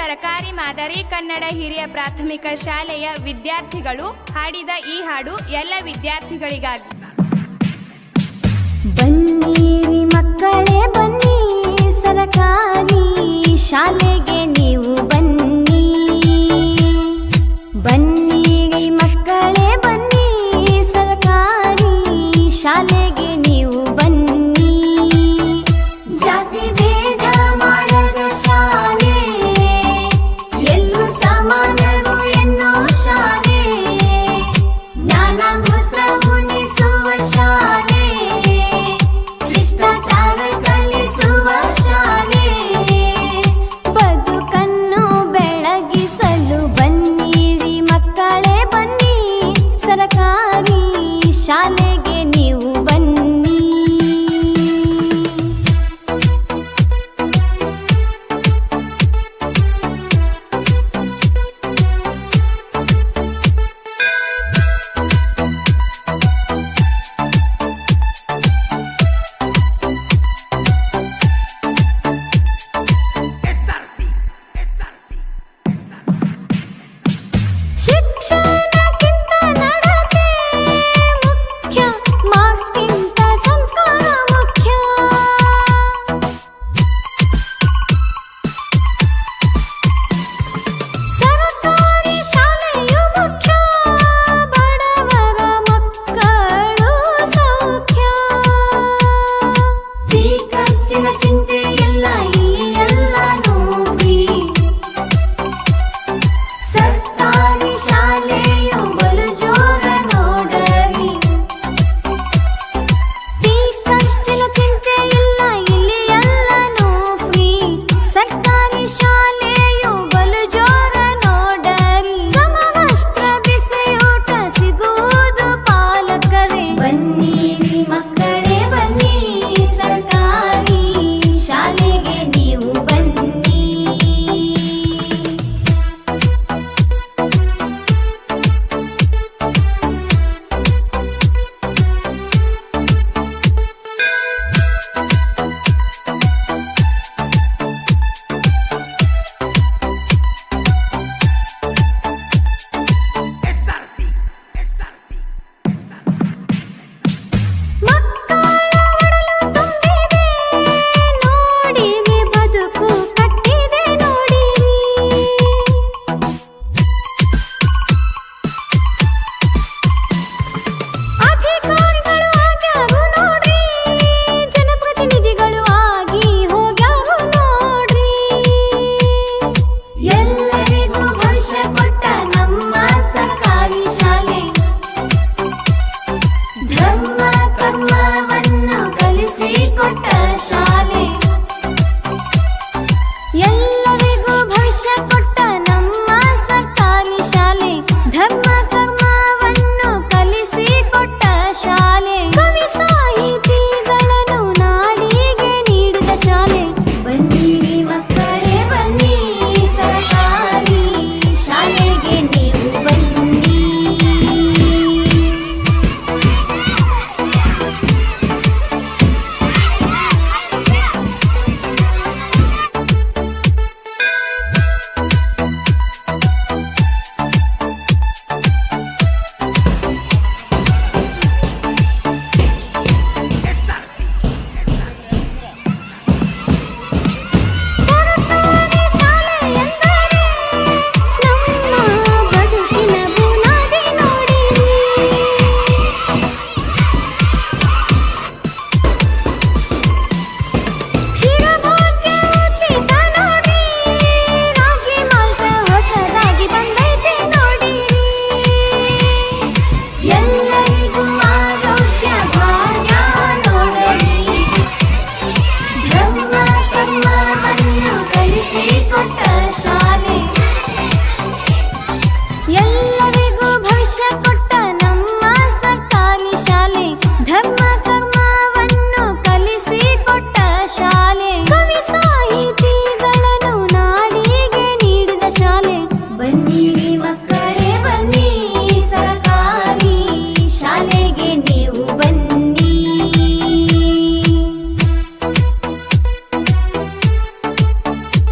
ಸರಕಾರಿ ಮಾದರಿ ಕನ್ನಡ ಹಿರಿಯ ಪ್ರಾಥಮಿಕ ಶಾಲೆಯ ವಿದ್ಯಾರ್ಥಿಗಳು ಹಾಡಿದ ಈ ಹಾಡು ಎಲ್ಲ ವಿದ್ಯಾರ್ಥಿಗಳಿಗಾಗಿ. కొట్ట